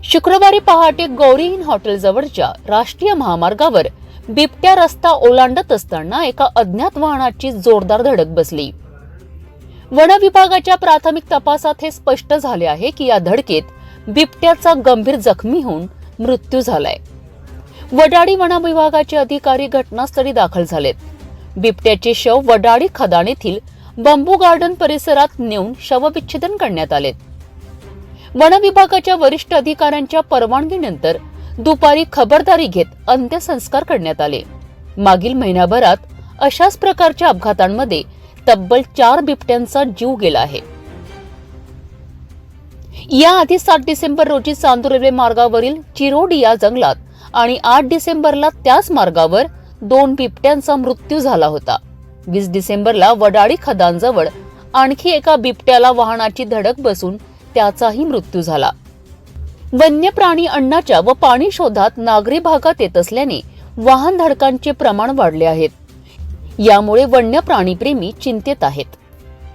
शुक्रवारी पहाटे गौरी इन हॉटेलजवळच्या राष्ट्रीय महामार्गावर बिबट्या रस्ता ओलांडत असताना एका अज्ञात वाहनाची जोरदार धडक बसली. वन विभागाच्या प्राथमिक तपासात हे स्पष्ट झाले आहे की या धडकेत बिबट्याचा गंभीर जखमी होऊन मृत्यू झालाय. वडाळी वन विभागाचे अधिकारी घटनास्थळी दाखल झालेत. बिबट्याचे शव वडाळी खदाणीतील बंबू गार्डन परिसरात नेऊन शवविच्छेदन करण्यात आलेत. वन विभागाच्या वरिष्ठ अधिकाऱ्यांच्या परवानगीनंतर दुपारी खबरदारी घेत अंत्यसंस्कार करण्यात आले. मागील महिन्याभरात अशाच प्रकारच्या अपघातांमध्ये तब्बल चार बिबट्यांचा जीव गेला आहे. याआधी सात डिसेंबर रोजी चांदूर रेल्वे मार्गावरील चिरोडी या जंगलात आणि आठ डिसेंबरला त्याच मार्गावर दोन बिबट्यांचा मृत्यू झाला होता. वीस डिसेंबरला वडाळी खदानजवळ आणखी एका बिबट्याला वाहनाची धडक बसून त्याचाही मृत्यू झाला. वन्य प्राणी अन्नाच्या व पाणी शोधात नागरी भागात येत असल्याने वाहन धडकांचे प्रमाण वाढले आहेत. यामुळे वन्य प्राणीप्रेमी चिंतेत आहेत.